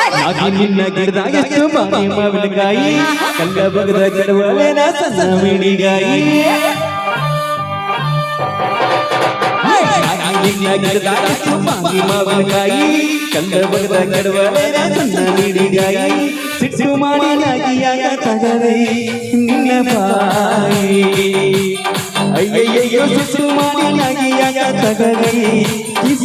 ಆಗಿ ನಿನ್ನ ಗಿಡದಾಗ ಎಷ್ಟು ಬಾರಿ ಮಾವಿನಕಾಯಿ, ಕಲ್ಲ ಬಗದ ಗಿಡವಲೇನ ಸಣ್ಣ ಮಿಡಿಗಾಯಿ ನಿನ್ನ ಗಿಡದಾಗ ಎಷ್ಟು ಬಾರಿ ಮಾವಿನಕಾಯಿ, ಕಲ್ಲ ಬಗದ ಗಿಡವಲೇನ ಸಣ್ಣ ಮಿಡಿಗಾಯಿ ಸಿಟ್ಟು ಮಾಡಿ ನಾಗಿಯಾಗ ಬಾಯಿ. ಅಯ್ಯಯ್ಯೋ ಸಿಟ್ಟು ಮಾಡಿ ನಾಗಿಯಾಗ ತಗರೈ ಕಿಸ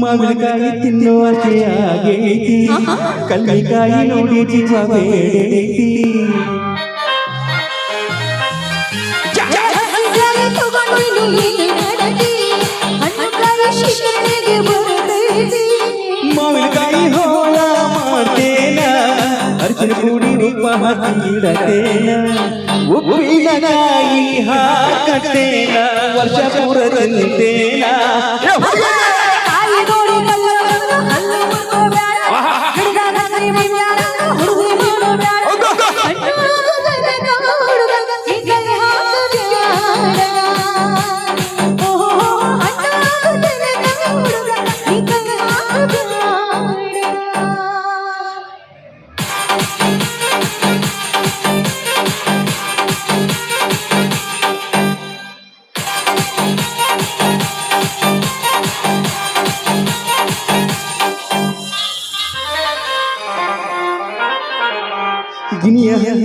ಮಾವಿನಕಾಯಿ ತಿನ್ನುವ ಆಗೈತಿ ಕಲ್ಲಿಕಾಯಿ ನೋಡಿ ಜೀವ ಬೇಡೈತಿ ಹಣ್ಣಾಗಿ ತಗೊಂಡು ನೀನು ನಡತಿ ಹಣ್ಣಾಗಿ ಶಿಕ್ಷಣೆಗೆ ಬರತೈತಿ ಮಾವಿನಕಾಯಿ ಹೋಳ ಮಾಡ್ತೇನ ಅರ್ಚಿನ ಪುಡಿ ಉಪ್ಪ ಹಾಕಿಡತೇನ ಉಪ್ಪಿನಕಾಯಿ ಹಾಕತೇನ ವರ್ಷ ಪೂರ ತಿಂತೇನ ಹುಡುಗಿ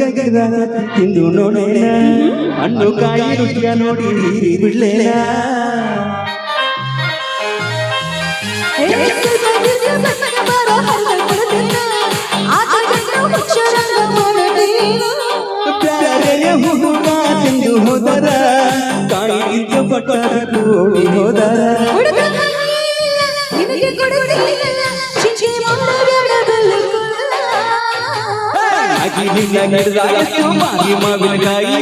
ಗಿನಿಯ ಇಂದು ನೋಡೇನ ಹಣ್ಣು ಕಾಯಿ ರುಚಿಯ ನೋಡಿ ಬಿಡ್ಲೇನ ಬಾರೋ, ಹಲ್ಲು ನಿನ್ನ ಗಿಡದಾಗ ಮಾಗಿ ಮಾವಿನಕಾಯಿ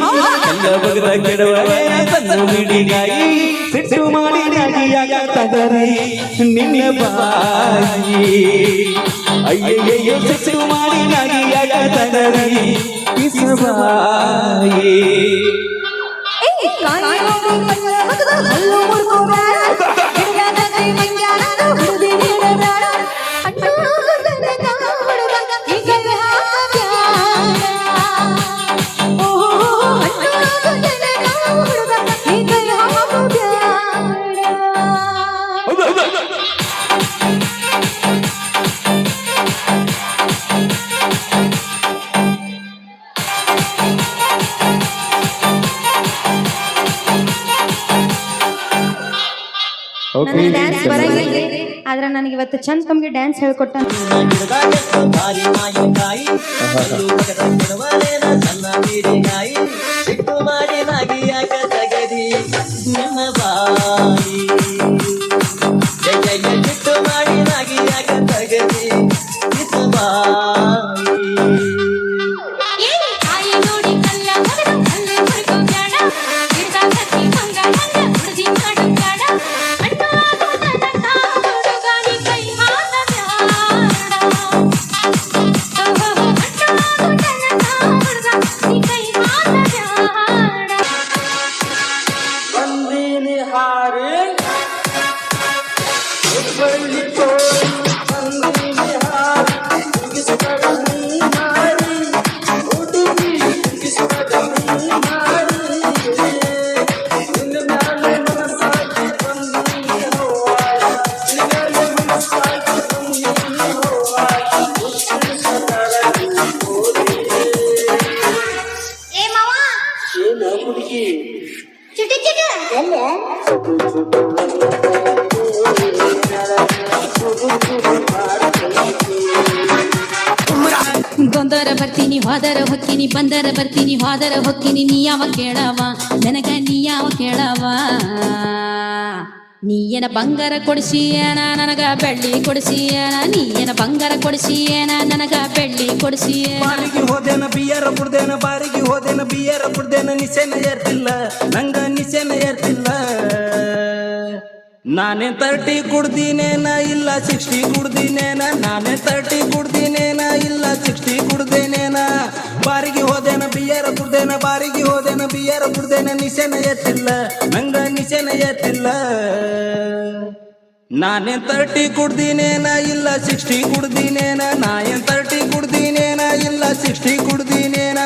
ಕಲ್ಲ ಬಗದ ಗಿಡವೇ ಸಣ್ಣ ಮಿಡಿಗಾಯಿ ಸಿಟ್ಟು ಮಾಡಿ ನಾಗಿಯಾಗ ತಗರೈ ನಿನ್ನ ಬಾಯಿ ಅಯ್ಯಯ್ಯಯ್ಯೋ ಸಿಟ್ಟು ಮಾಡಿ ನಾಗಿಯಾಗ ತಗರೈ ಕಿಸಬಾಯಿ ಏ, ಕಾಯಿ ನೋಡಿ ಕಲ್ಲ ಬಗ್ದ ಹಲ್ಲು ಮುರ್ಕೋಬ್ಯಾಡ. ಹಿಡ್ದಾಗ ಕೈ ಮಂಗ್ಯಾನ ಹುಡುಗಿ ನೀಡಬ್ಯಾಡ. ಹಣ್ಣಾಗದಲೆ ನನಗೆ ಡ್ಯಾನ್ಸ್ ಬರಂಗಿಲ್ಲ ಆದ್ರೆ ನನಗೆ ಇವತ್ತು ಚಂದ ತಮ್ಗೆ ಡ್ಯಾನ್ಸ್ ಹೇಳ್ಕೊಟ್ಟ ಗಿಡದಾಗೆಷ್ಟು ಬಂದರ ಬರ್ತೀನಿ, ಹೋದರ ಹೊಕ್ಕಿನಿ, ಬಂದರ ಬರ್ತೀನಿ, ಹೋದರ ಹೊಕ್ಕಿನಿ, ನೀ ಯಾವ ಕೇಳವ? ನನಗ ನೀ ಯಾವ ಕೇಳವ? ಏನ ಬಂಗಾರ ಕೊಡಿಸಿಯನ? ನನಗ ಬೆಳ್ಳಿ ಕೊಡಿಸಿಯಾನ? ನೀ ಏನ ಬಂಗಾರ ಕೊಡಿಸಿಯನ? ನನಗ ಬೆಳ್ಳಿ ಕೊಡಿಸಿ ಬಾರಿಗೆ ಹೋದೇನ ಬಿಯರ ಬುಡ್ದೇನ ಬಾರಿಗೆ ಹೋದೇನ ಬಿಯರ ಬುಡ್ದೇನ ನಿಸೇನ ಏರ್ತಿಲ್ಲ. ನಂಗ ನಾನೇ ತರ್ಟಿ ಕುಡ್ದಿನೇನ ಇಲ್ಲ ಸಿಕ್ಸ್ಟಿ ಕುಡ್ದಿನೇನ ನಾನೇ ತರ್ಟಿ ಕುಡ್ದಿನೇನ ಇಲ್ಲ ಸಿಕ್ಸ್ಟಿ ಕುಡ್ದೇನೇನ ಬಾರಿಗೆ ಹೋದೇನ, ಬಿಯರ ಕುಡ್ದೇನ, ಬಾರಿಗೆ ಹೋದೇನ, ಬಿಯರ ಕುಡ್ದೇನ ನಿಶೆನ ಎತ್ತಿಲ್ಲ, ನಂಗ ನಿಶೆನ ಎತ್ತಿಲ್ಲ. ನಾನೇ ತರ್ಟಿ ಕುಡ್ದಿನೇನ ಇಲ್ಲ ಸಿಕ್ಸ್ಟಿ ಕುಡ್ದಿನೇನ ನಾ ಏನ್ ತರ್ಟಿ ಕುಡ್ದಿನೇನ ಇಲ್ಲ ಸಿಕ್ಸ್ಟಿ ಕುಡ್ದಿನೇನ